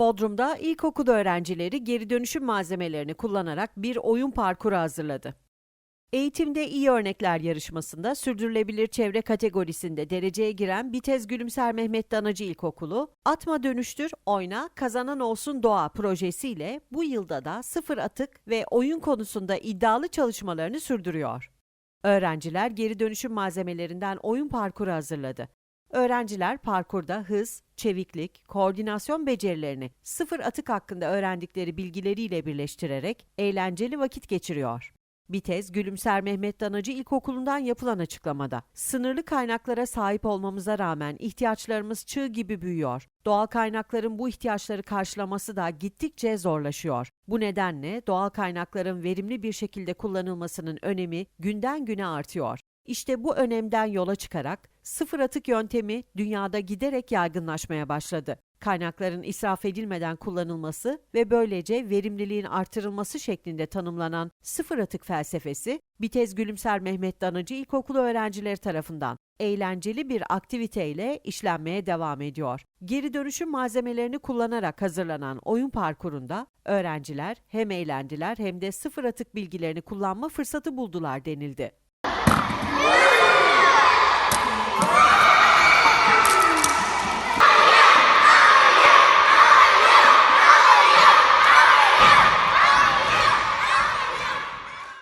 Bodrum'da ilkokul öğrencileri geri dönüşüm malzemelerini kullanarak bir oyun parkuru hazırladı. Eğitimde iyi örnekler yarışmasında sürdürülebilir çevre kategorisinde dereceye giren Bitez Gülümser Mehmet Danacı İlkokulu, Atma Dönüştür, Oyna, Kazanan Olsun Doğa projesiyle bu yılda da sıfır atık ve oyun konusunda iddialı çalışmalarını sürdürüyor. Öğrenciler geri dönüşüm malzemelerinden oyun parkuru hazırladı. Öğrenciler parkurda hız, çeviklik, koordinasyon becerilerini sıfır atık hakkında öğrendikleri bilgileriyle birleştirerek eğlenceli vakit geçiriyor. Bitez Gülümser Mehmet Danacı İlkokulu'ndan yapılan açıklamada, sınırlı kaynaklara sahip olmamıza rağmen ihtiyaçlarımız çığ gibi büyüyor. Doğal kaynakların bu ihtiyaçları karşılaması da gittikçe zorlaşıyor. Bu nedenle doğal kaynakların verimli bir şekilde kullanılmasının önemi günden güne artıyor. İşte bu önemden yola çıkarak sıfır atık yöntemi dünyada giderek yaygınlaşmaya başladı. Kaynakların israf edilmeden kullanılması ve böylece verimliliğin artırılması şeklinde tanımlanan sıfır atık felsefesi, Bitez Gülümser Mehmet Danıcı İlkokulu öğrencileri tarafından eğlenceli bir aktiviteyle işlenmeye devam ediyor. Geri dönüşüm malzemelerini kullanarak hazırlanan oyun parkurunda öğrenciler hem eğlendiler hem de sıfır atık bilgilerini kullanma fırsatı buldular denildi.